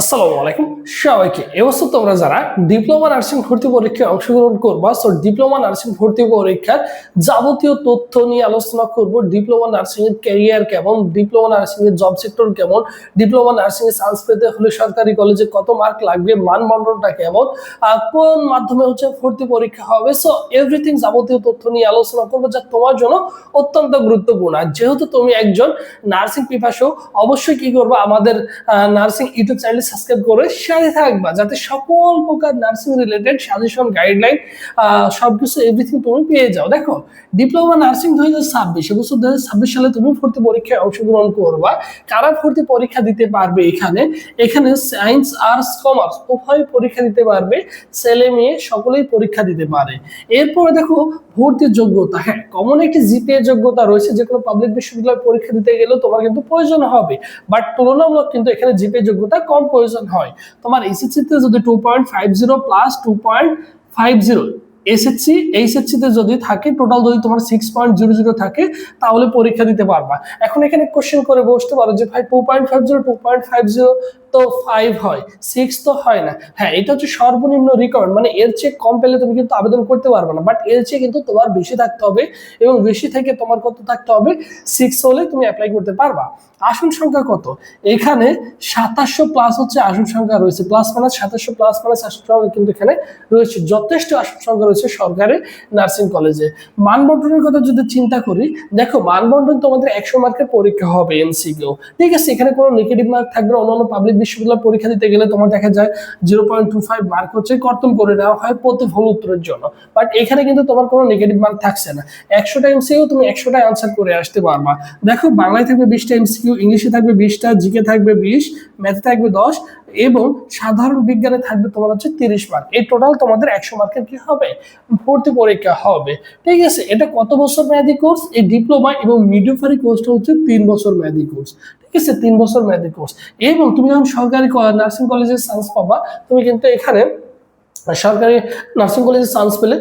আসসালামু আলাইকুম। সবাইকে এবছর তোমরা যারা ডিপ্লোমা নার্সিং ভর্তি পরীক্ষায় অংশগ্রহণ করবা সো ডিপ্লোমা নার্সিং ভর্তি পরীক্ষার যাবতীয় তথ্য নিয়ে আলোচনা করব ডিপ্লোমা নার্সিং এর ক্যারিয়ার কেমন, ডিপ্লোমা নার্সিং এর জব সেক্টর কেমন, ডিপ্লোমা নার্সিং এর চান্স পেতে হলে সরকারি কলেজে কত মার্ক লাগবে, মানদণ্ডটা কেমন, আর কোন মাধ্যমে হচ্ছে ভর্তি পরীক্ষা হবে সো এভরিথিং যাবতীয় তথ্য নিয়ে আলোচনা করব যা তোমার জন্য অত্যন্ত গুরুত্বপূর্ণ। আর যেহেতু তুমি একজন নার্সিং পিপাসু, অবশ্যই কি করবে আমাদের নার্সিং ইউটিউব চ্যানেল সাবস্ক্রাইব করে সাথে থাকবা, যাতে সকল প্রকার নার্সিং রিলেটেড সাজেশন গাইডলাইন সবকিছু এভরিথিং তুমি পেয়ে যাও। দেখো ডিপ্লোমা নার্সিং দুই হাজার ছাব্বিশ এবছর দুই হাজার ছাব্বিশ সালে তুমি ভর্তি পরীক্ষায় অংশগ্রহণ করবা। কারা ভর্তি পরীক্ষা দিতে পারবে এখানে? এখানে সায়েন্স আর্টস কমার্স উভয় পরীক্ষা দিতে পারবে, ছেলে মেয়ে সকলেই পরীক্ষা দিতে পারে। এরপরে দেখো ভর্তির যোগ্যতা হ্যাঁ কমন একটি জিপিএ যোগ্যতা রয়েছে যে কোনো পাবলিক বিশ্ববিদ্যালয় পরীক্ষা দিতে গেলেও তোমার কিন্তু প্রয়োজন হবে। বাট তুলনামূলক কিন্তু এখানে জিপিএ যোগ্যতা কম প্রয়োজন হয়। তোমার এসএসসিতে যদি two point five zero plus two point five zero SSC HSC তে যদি থাকে টোটাল যদি তোমার সিক্স পয়েন্ট জিরো জিরো থাকে, তাহলে পরীক্ষা দিতে পারবা। এখন এখানে কোশ্চেন করে বসতে পারো যে, ভাই two point five zero two point five zero তো ফাইভ হয় সিক্স তো হয় না। হ্যাঁ এটা হচ্ছে সর্বনিম্ন রেকর্ড মানে এর চেয়ে কম পেলে তুমি কিন্তু আবেদন করতে পারবে না। বাট এর চেয়ে কিন্তু তোমার বেশি থাকতে হবে এবং বেশি থেকে তোমার কত থাকতে হবে সিক্স হলে তুমি অ্যাপ্লাই করতে পারবা। আসন সংখ্যা কত? এখানে সাতাশশো প্লাস হচ্ছে আসন সংখ্যা রয়েছে। প্লাস মাইনাস সাতাশশো প্লাস মাইনাস আসন সংখ্যা কিন্তু এখানে রয়েছে। যথেষ্ট আসন সংখ্যা রয়েছে সরকারি নার্সিং কলেজে মানবন্টনের কথা যদি চিন্তা করি, দেখো মানবন্টন তোমাদের একশো মার্কের পরীক্ষা হবে এমসিকিউ ঠিক আছে, এখানে কোনো নেগেটিভ মার্ক থাকবে। অন্যান্য পাবলিক বিশ্ববিদ্যালয় পরীক্ষা দিতে গেলে তোমার দেখা যায় zero point two five mark হচ্ছে কর্তন করে নেওয়া হয় প্রতি ভুল উত্তরের জন্য। বাট এখানে কিন্তু তোমার কোনো নেগেটিভ মার্ক থাকছে না। একশোটা এমসিকিউ তুমি একশোটা আনসার করে আসতে পারবা। দেখো, বাংলায় থাকবে বিশটা এমসিকিউ ইংলিশে থাকবে বিশটা জিকে থাকবে বিশ ম্যাথে থাকবে দশ এবং সাধারণ বিজ্ঞানে থাকবে তোমার হচ্ছে তিরিশ মার্ক এই টোটাল তোমাদের একশো মার্কের কি হবে? ভর্তি পরীক্ষা হবে। ঠিক আছে? এটা কত বছর মেয়াদি কোর্স এই ডিপ্লোমা এবং মিডিওফারি কোর্সটা হচ্ছে তিন বছর মেয়াদি কোর্স ঠিক আছে? তিন বছর মেয়াদি কোর্স এবং তুমি যখন সরকারি নার্সিং কলেজে চান্স পাবা, তুমি কিন্তু এখানে সরকারি নার্সিং কলেজে চান্স পেলে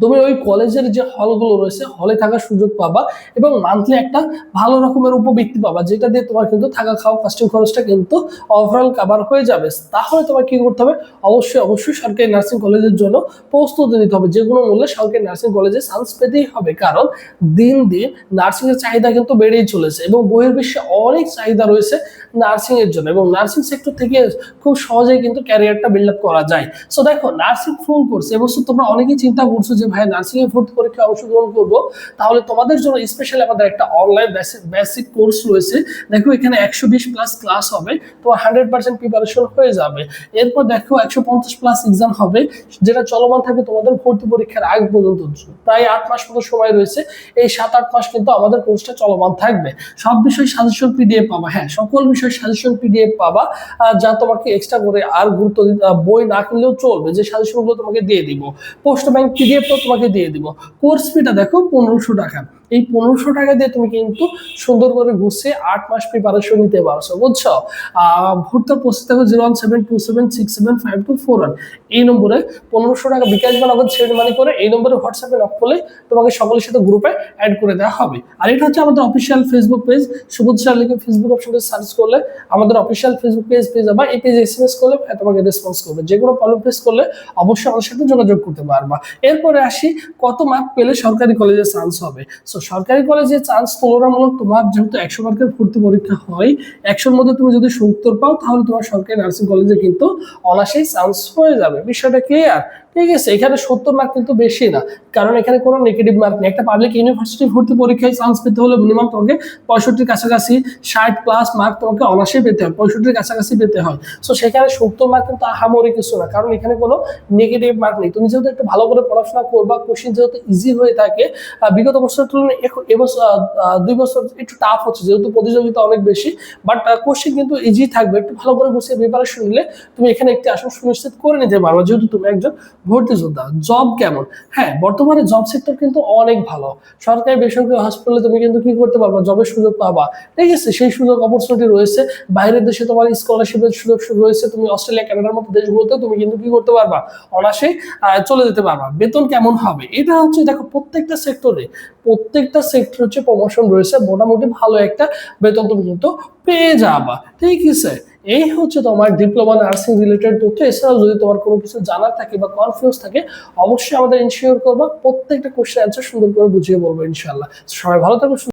তুমি ওই কলেজের যে হলগুলো রয়েছে, হলে থাকার সুযোগ পাবা এবং মান্থলি একটা ভালো রকমের উপবৃত্তি পাবা, যেটা দিয়ে তোমার কিন্তু থাকা খাওয়া কাস্টিং খরচটা কিন্তু ওভারঅল কাভার হয়ে যাবে। তাহলে তোমার কি করতে হবে? অবশ্যই অবশ্যই সরকারি নার্সিং কলেজের জন্য প্রস্তুতি নিতে হবে। যে কোনো মূল্যে সরকারি নার্সিং কলেজে চান্স পেতেই হবে, কারণ দিন দিন নার্সিং এর চাহিদা কিন্তু বেড়েই চলেছে এবং বহির্বিশ্বে অনেক চাহিদা রয়েছে নার্সিং এর জন্য এবং নার্সিং সেক্টর থেকে খুব সহজেই কিন্তু ক্যারিয়ারটা বিল্ড আপ করা যায়। সো দেখো নার্সিং ফুল কোর্স এবছর তোমরা অনেকেই চিন্তা করছ যে ভাই নার্সিং এ ভর্তি পরীক্ষায় অংশগ্রহণ করব, তাহলে তোমাদের জন্য স্পেশালি আমাদের একটা অনলাইন বেসিক কোর্স রয়েছে। দেখো এখানে একশো বিশ প্লাস ক্লাস হবে, তো হান্ড্রেড পার্সেন্ট প্রিপারেশন হয়ে যাবে। এরপর দেখো একশো পঞ্চাশ প্লাস এক্সাম হবে, যেটা চলমান থাকবে তোমাদের ভর্তি পরীক্ষার আগ পর্যন্ত। প্রায় আট মাস মতো সময় রয়েছে, এই সাত আট মাস কিন্তু আমাদের কোর্সটা চলমান থাকবে। সব বিষয় সাজেশন পিডিএফ পাবা হ্যাঁ সকল বিষয় সাজেশন পিডিএফ পাবা যা তোমাকে এক্সট্রা করে আর গুরুত্ব বই না কিনলেও চলবে, যে সাজেশনগুলো তোমাকে দিয়ে দিব। পোস্ট ব্যাংক পিডিএফও তোমাকে দিয়ে দিব। কোর্স ফিটা দেখো পনেরোশো টাকা। এই পনেরোশো টাকা দিয়ে তুমি কিন্তু সুন্দর করে গুছিয়ে আট মাস প্রিপারেশন নিতে পারছ বুঝছ? ভর্তির প্রসেস দেখো zero one seven two seven six seven five two four one এই নম্বরে পনেরোশো টাকা বিকাশ বা নগদ সেন্ড মানি করে এই নম্বরে হোয়াটসঅ্যাপে নক করলে তোমাকে সকলের সাথে গ্রুপে অ্যাড করে দেওয়া হবে। আর এটা হচ্ছে আমাদের official Facebook page Subodh sir লিখে ফেসবুক অপশনটা সার্চ করলে আমাদের অফিসিয়াল ফেসবুক পেজ পেয়ে যাবা। এই পেজে এস এম এস করলে হ্যাঁ, তোমাকে রেসপন্স করবে। যে কোনো প্রবলেম ফেস করলে অবশ্যই আমাদের সাথে যোগাযোগ করতে পারবা। এরপরে আসি কত মার্ক পেলে সরকারি কলেজে চান্স হবে। সো সরকারি কলেজে চান্স তুলনামূলক তোমার যেহেতু একশো মার্কের ভর্তি পরীক্ষা হয়, একশোর মধ্যে তুমি যদি সত্তর পাও, তাহলে তোমার সরকারি নার্সিং কলেজে কিন্তু অনাসেই চান্স হয়ে যাবে। বিষয়টা ক্লিয়ার ঠিক আছে, এখানে সত্তর মার্ক কিন্তু বেশি না। কারণ এখানে কোনো নেগেটিভ মার্ক নেই। একটা পাবলিক ইউনিভার্সিটি ভর্তি পরীক্ষায় চান্স পেতে হলে মিনিমাম তোমাকে পঁয়ষট্টির কাছাকাছি ষাট প্লাস মার্ক তোমাকে অনাসেই পেতে হয়। পঁয়ষট্টির কাছাকাছি পেতে হয়। সো সেখানে সত্তর মার্ক কিন্তু আহামরি কিছু না। কারণ এখানে কোনো নেগেটিভ মার্ক নেই। তুমি যেহেতু একটু ভালো করে পড়াশোনা করবা কোশ্চিন যেহেতু ইজি হয়ে থাকে বিগত বছরের আহ, আহ, দুই বছর একটু টাফ হচ্ছে যেহেতু প্রতিযোগিতা অনেক বেশি। বাট কোশ্চিন কিন্তু ইজি থাকবে একটু ভালো করে বসে প্রিপারেশন নিলে তুমি এখানে একটি আসন সুনিশ্চিত করে নিতে পারবে যেহেতু তুমি একজন ভর্তি যোদ্ধা জব কেমন? হ্যাঁ বর্তমানে জব সেক্টর কিন্তু অনেক ভালো। সরকারি বেসরকারি হসপিটালে তুমি কিন্তু কি করতে পারবা? জবের সুযোগ পাবা। ঠিক আছে সেই সুযোগ অপরচুনিটি রয়েছে। বাইরের দেশে তোমার স্কলারশিপের সুযোগ রয়েছে। তুমি অস্ট্রেলিয়া কানাডার মতো দেশগুলোতে তুমি কিন্তু কি করতে পারবা? অনাসে চলে যেতে পারবা। বেতন কেমন হবে? এটা হচ্ছে দেখো প্রত্যেকটা সেক্টরে প্রত্যেকটা সেক্টর হচ্ছে প্রমোশন রয়েছে, মোটামুটি ভালো একটা বেতন তুমি কিন্তু পেয়ে যাবা। ঠিক আছে? এই হচ্ছে তোমার ডিপ্লোমা নার্সিং রিলেটেড তথ্য। এছাড়াও যদি তোমার কোনো কিছু জানার থাকে বা কনফিউজ থাকে, অবশ্যই আমাদের ইনশিওর করবা। প্রত্যেকটা কোশ্চেন অ্যান্সার সুন্দর করে বুঝিয়ে বলব ইনশাল্লাহ সবাই ভালো থাকো